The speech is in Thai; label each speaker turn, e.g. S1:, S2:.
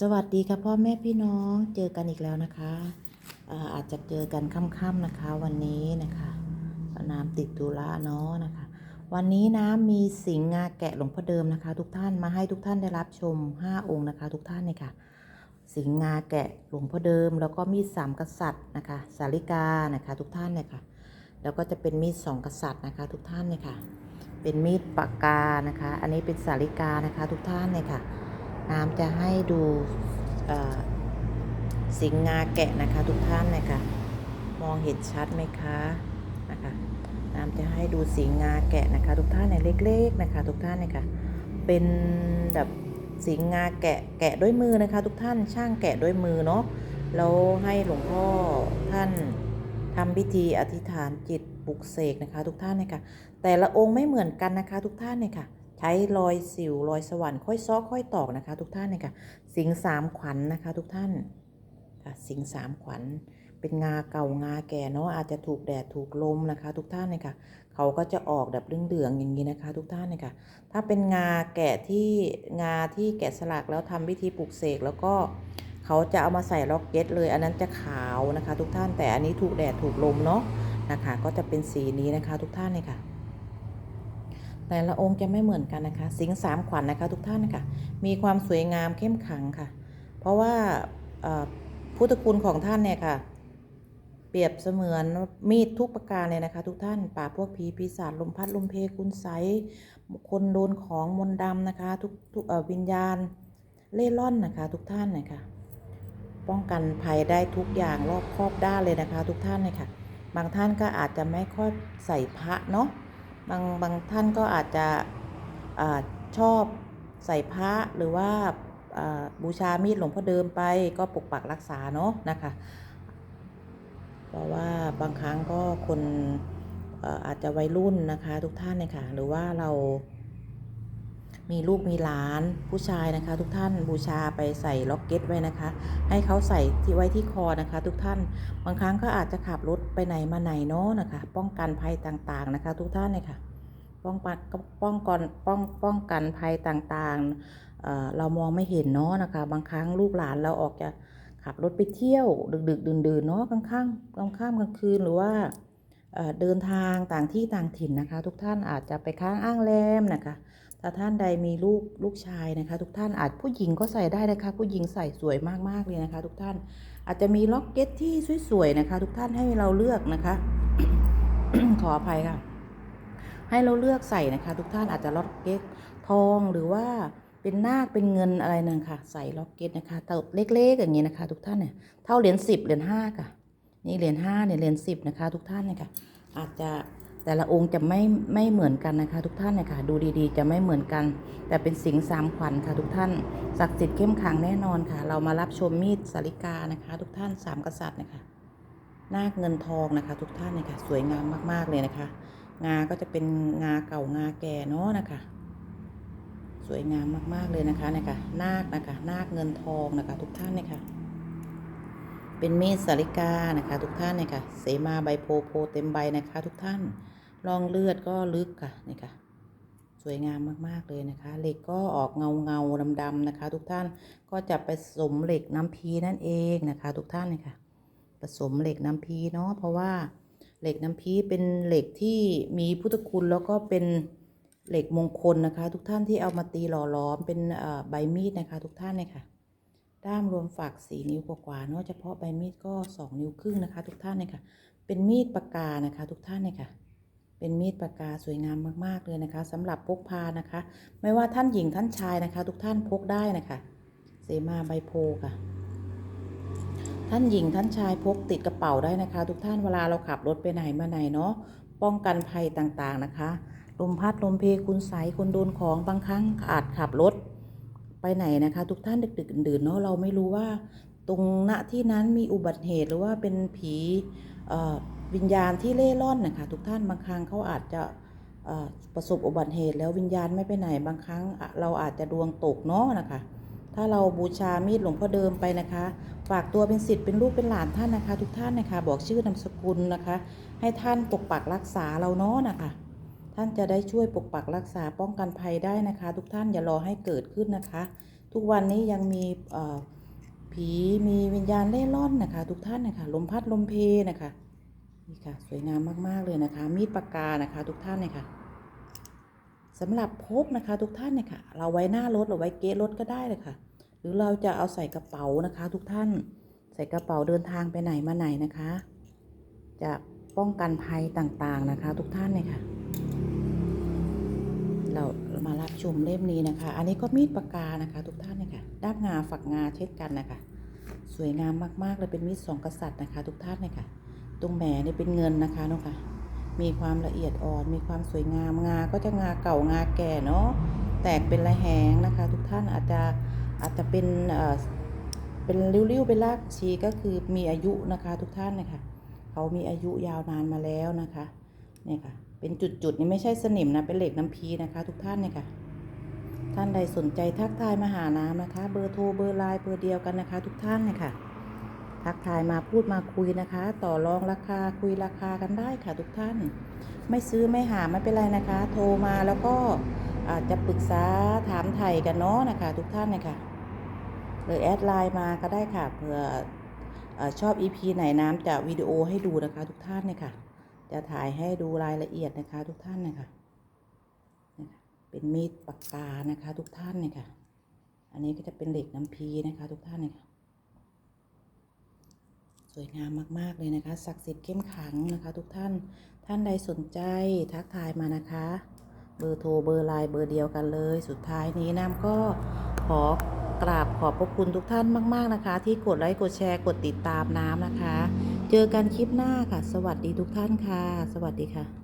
S1: สวัสดีค่ะพ่อแม่พี่น้องเจอกันอีกแล้วนะคะอาอาจจะเจอกันค่ำๆนะคะ วันนี้นะคะน้ำติดธุระเนาะนะคะ วันนี้น้ำมีสิงห์งาแกะหลวงพ่อเดิมนะคะ ทุกท่านมาให้ทุกท่านได้รับชม 5 องค์นะคะ ทุกท่านเนี่ยค่ะ สิงห์งาแกะหลวงพ่อเดิม แล้วก็มีดสามกษัตริย์นะคะสาริกานะคะ ทุกท่านเนี่ยค่ะ แล้วก็จะเป็นมีดสองกษัตริย์นะคะ ทุกท่านเนี่ยค่ะ เป็นมีดปากกานะคะ อันนี้เป็นสาริกานะคะ ทุกท่านเนี่ยค่ะ น้ำจะให้ดูสิงห์งาแกะนะคะทุกท่านนะคะมองเห็นชัดไหมคะนะคะน้ำจะให้ดูสิงห์งาแกะนะคะ ทุกท่านเนี่ยเล็กๆนะคะ ทุกท่านเนี่ยค่ะเป็นแบบสิงห์งาแกะแกะด้วยมือนะคะ ทุกท่านช่างแกะด้วยมือเนาะแล้วให้หลวงพ่อท่านทำพิธีอธิษฐานจิตปลุกเสกนะคะ ทุกท่านเนี่ยค่ะแต่ละองค์ไม่เหมือนกันนะคะ ทุกท่านเนี่ยค่ะ ช้รอยสิวรอยสวรรค์ค่อยซ้อค่อยตอกนะคะ ทุกท่านเนี่ยค่ะสิงสามขวัญนนะคะ ทุกท่านค่ะสิงสามขวัญเป็นงาเก่างาแก่เนาะอาจจะถูกแดดถูกลมนะคะ ทุกท่านเนี่ยค่ะเขาก็จะออกแบบเหลืองๆอย่างนี้นะคะ ทุกท่านเนี่ยค่ะถ้าเป็นงาแกะที่งาที่แกะสลักแล้วทำพิธีปลูกเสกแล้วก็เขาจะเอามาใส่ล็อกเก็ตเลย อันนั้นจะขาวนะคะ ทุกท่านแต่อันนี้ถูกแดดถูกลมเนาะนะคะ ก็จะเป็นสีนี้นะคะ ทุกท่านเนี่ยค่ะ แต่ละองค์จะไม่เหมือนกันนะคะ สิงสามขวัญนนะคะ ทุกท่านนะคะมีความสวยงามเข้มขังค่ะ เพราะว่าพุทธคุณของท่านเนี่ยค่ะ เปรียบเสมือนมีดทุกประการเลยนะคะ ทุกท่านป่าพวกผีปีศาจลมพัดลมเพคุณไสคนโดนของมนต์ดำนะคะ ทุกทุกวิญญาณเล่ร่อนนะคะ ทุกท่านนะคะป้องกันภัยได้ทุกอย่างรอบครอบด้านเลยนะคะ ทุกท่านเลยค่ะ บางท่านก็อาจจะไม่ค่อยใส่พระเนาะ บางบางท่านก็อาจจะอาชอบใส่พระหรือว่าบูชามีดหลวงพ่อเดิมไปก็ปกปักรักษาเนาะนะคะ เพราะว่าบางครั้งก็คนอาจจะวัยรุ่นนะคะทุกท่านเนี่ยค่ะหรือว่าเรา มีลูกมีหลานผู้ชายนะคะ ทุกท่านบูชาไปใส่ล็อกเก็ตไว้นะคะ ให้เขาใส่ที่ไว้ที่คอนะคะ ทุกท่านบางครั้งก็อาจจะขับรถไปไหนมาไหนเนาะนะคะ ป้องกันภัยต่างๆนะคะ ทุกท่านเนี่ยค่ะป้องปัดป้องกันป้องป้องกันภัยต่างๆเอ่อเรามองไม่เห็นเนาะนะคะ บางครั้งลูกหลานเราออกจะขับรถไปเที่ยว ดึกๆดื่นๆเนาะกลางค่ำกลางค่ำกลางคืนหรือว่าเอ่อเดินทางต่างที่ต่างถิ่นนะคะ ทุกท่านอาจจะไปค้างอ้างแรมนะคะ ถ้าท่านใดมีลูกลูกชายนะคะ ทุกท่านอาจผู้หญิงก็ใส่ได้นะคะ ผู้หญิงใส่สวยมากๆเลยนะคะ ทุกท่านอาจจะมีล็อกเก็ตที่สวยๆนะคะ ทุกท่านให้เราเลือกนะคะ ขออภัยค่ะ ให้เราเลือกใส่นะคะ ทุกท่านอาจจะล็อกเก็ตทองหรือว่าเป็นนาคเป็นเงินอะไรนั่นค่ะ ใส่ล็อกเก็ตนะคะเต่าเล็กๆอย่างนี้นะคะ ทุกท่านเนี่ยเท่าเหรียญสิบเหรียญห้าค่ะ นี่เหรียญห้าเนี่ยเหรียญสิบนะคะ ทุกท่านเนี่ยค่ะ อาจจะ แต่ละองค์จะไม่ไม่เหมือนกันนะคะ ทุกท่านเนี่ยค่ะดูดีๆ จะไม่เหมือนกัน แต่เป็นสิงสามขวัญค่ะ ทุกท่านศักดิ์สิทธิ์เข้มขังแน่นอนค่ะ เรามารับชมมีดสาริกานะคะ ทุกท่านสามกษัตริย์นะคะนาคเงินทองนะคะ ทุกท่านเนี่ยค่ะสวยงามมากๆเลยนะคะ งาก็จะเป็นงาเก่างาแก่เนาะนะคะสวยงามมากๆเลยนะคะนะคะนาคนะคะนาคเงินทองนะคะ ทุกท่านเนี่ยค่ะเป็นมีดสาริกานะคะ ทุกท่านเนี่ยค่ะเสมาใบโพโพเต็มใบนะคะ ทุกท่าน รองเลือดก็ลึกค่ะนี่ค่ะ สวยงามมากๆเลยนะคะ เหล็กก็ออกเงาเงาดำๆนะคะ ทุกท่านก็จะผสมเหล็กน้ำพีนั่นเองนะคะ ทุกท่านนี่ค่ะผสมเหล็กน้ำพีเนาะเพราะว่าเหล็กน้ำพีเป็นเหล็กที่มีพุทธคุณแล้วก็เป็นเหล็กมงคลนะคะ ทุกท่านที่เอามาตีหล่อหลอมเป็นใบมีดนะคะ ทุกท่านเนี่ยค่ะด้ามรวมฝักสี่นิ้วกว่าๆเนาะเฉพาะใบมีดก็สองนิ้วครึ่งนะคะ ทุกท่านเนี่ยค่ะ เป็นมีดปากกานะคะ ทุกท่านเนี่ยค่ะ เป็นมีดปากกาสวยงามมาก ๆ เลยนะคะสำหรับพกพานะคะ ไม่ว่าท่านหญิงท่านชายนะคะ ทุกท่านพกได้นะคะเสมาใบโพค่ะ ท่านหญิงท่านชายพกติดกระเป๋าได้นะคะ ทุกท่านเวลาเราขับรถไปไหนมาไหนเนาะป้องกันภัยต่างๆนะคะลมพัดลมเพคุณใสยคนโดนของบางครั้งอาจขับรถไปไหนนะคะ ทุกท่านดึกๆดื่นๆเนาะเราไม่รู้ว่า ตรงณที่นั้นมีอุบัติเหตุหรือว่าเป็นผีเอ่อ วิญญาณที่เล่ร่อนนะคะทุกท่านบางครั้งเขาอาจจะประสบอุบัติเหตุแล้ววิญญาณไม่ไปไหนบางครั้งเราอาจจะดวงตกเนาะนะคะ ถ้าเราบูชามีดหลวงพ่อเดิมไปนะคะ ฝากตัวเป็นสิทธิ์เป็นลูกเป็นหลานท่านนะคะ ทุกท่านนะคะบอกชื่อนามสกุลนะคะ ให้ท่านปกปักรักษาเราเนาะนะคะ ท่านจะได้ช่วยปกปักรักษาป้องกันภัยได้นะคะ ทุกท่านอย่ารอให้เกิดขึ้นนะคะ ทุกวันนี้ยังมีผีมีวิญญาณเล่ร่อนนะคะ ทุกท่านนะคะลมพัดลมเพนะคะ นี่ค่ะ สวยงามมาก ๆ เลยนะคะ มีดปากกานะคะ ทุกท่านเนี่ยค่ะสำหรับพกนะคะ ทุกท่านเนี่ยค่ะ เราไว้หน้ารถหรือไว้เก๊ะรถก็ได้เลยค่ะ หรือเราจะเอาใส่กระเป๋านะคะ ทุกท่านใส่กระเป๋าเดินทางไปไหนมาไหนนะคะ จะป้องกันภัยต่างๆนะคะ ทุกท่านเนี่ยค่ะ เรามารับชมเล่มนี้นะคะ อันนี้ก็มีดปากกานะคะ ทุกท่านเนี่ยค่ะด้ามงาฝักงาเช่นกันนะคะ สวยงามมากๆเลยเป็นมีดสองกษัตริย์นะคะ ทุกท่านเนี่ยค่ะ ตรงแหมนี่เป็นเงินนะคะเนาะค่ะ มีความละเอียดอ่อน มีความสวยงาม งา ก็จะงาเก่างาแก่เนาะ แตกเป็นระแหงนะคะ ทุกท่านอาจจะอาจจะเป็นเอ่อเป็นริ้วๆเป็นรากชีก็คือมีอายุนะคะ ทุกท่านนะคะเขามีอายุยาวนานมาแล้วนะคะเนี่ยค่ะ เป็นจุดๆนี่ไม่ใช่สนิมนะ เป็นเหล็กน้ำพีนะคะ ทุกท่านเนี่ยค่ะท่านใดสนใจทักทายมาหาน้ำนะคะ เบอร์โทรเบอร์ไลน์เบอร์เดียวกันนะคะ ทุกท่านเนี่ยค่ะ ทักทายมาพูดมาคุยนะคะ ต่อรองราคาคุยราคากันได้ค่ะทุกท่าน ไม่ซื้อไม่หาไม่เป็นไรนะคะ โทรมาแล้วก็อาจจะปรึกษาถามไถ่กันเนาะนะคะทุกท่านเนี่ยค่ะหรือแอดไลน์มาก็ได้ค่ะเผื่ออชอบ EP ไหนน้ำจะวิดีโอให้ดูนะคะ ทุกท่านเนี่ยค่ะจะถ่ายให้ดูรายละเอียดนะคะ ทุกท่านนะคะนะเป็นมีดปากกานะคะ ทุกท่านเนี่ยค่ะอันนี้ก็จะเป็นเหล็กน้ำพีนะคะ ทุกท่านเนี่ยค่ะ สวยงามมาก ๆ เลยนะคะ ศักดิ์สิทธิ์เข้มขังนะคะ ทุกท่าน ท่านใดสนใจทักทายมานะคะ เบอร์โทรเบอร์ไลน์เบอร์เดียวกันเลย สุดท้ายนี้น้ำก็ขอกราบขอบพระคุณทุกท่านมาก ๆ นะคะ ที่กดไลค์ กดแชร์ กดติดตามน้ำนะคะ เจอกันคลิปหน้าค่ะ สวัสดีทุกท่านค่ะ สวัสดีค่ะ